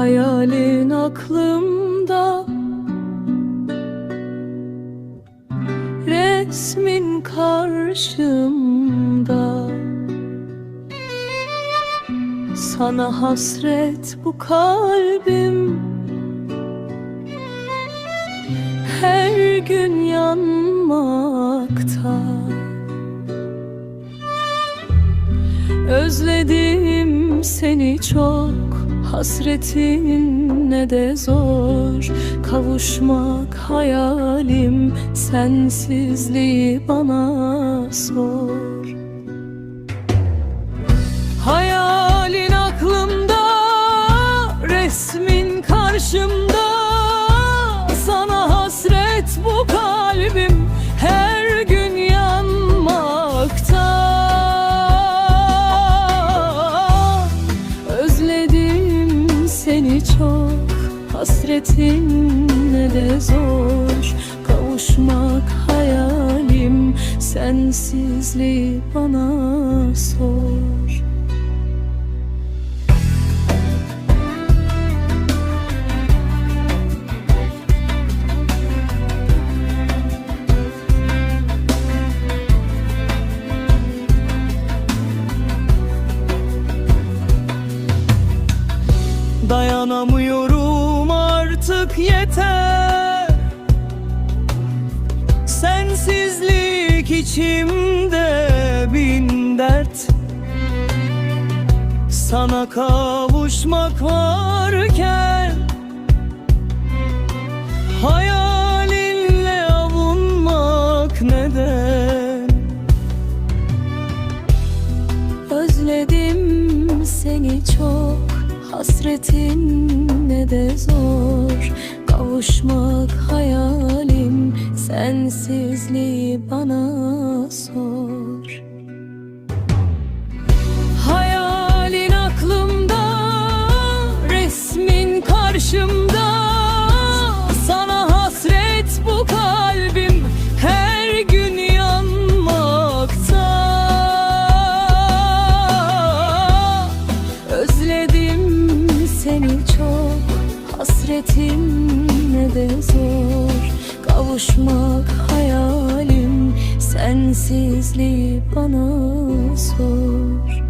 Hayalin aklımda. Resmin karşımda. Sana hasret bu kalbim. Her gün yanmakta. Özledim seni çok Hasretin ne de zor. Kavuşmak hayalim Sensizliği bana sor seni çok Hasretin ne de zor. Kavuşmak hayalim Sensizliği bana sor Dayanamıyorum artık yeter. Sensizlik içimde bin dert. Sana kavuşmak varken Hayalinle avunmak neden? Özledim seni çok Hasretin ne de zor. Kavuşmak hayalim Sensizliği bana sor seni çok Hasretin ne de zor. Kavuşmak hayalim Sensizliği bana sor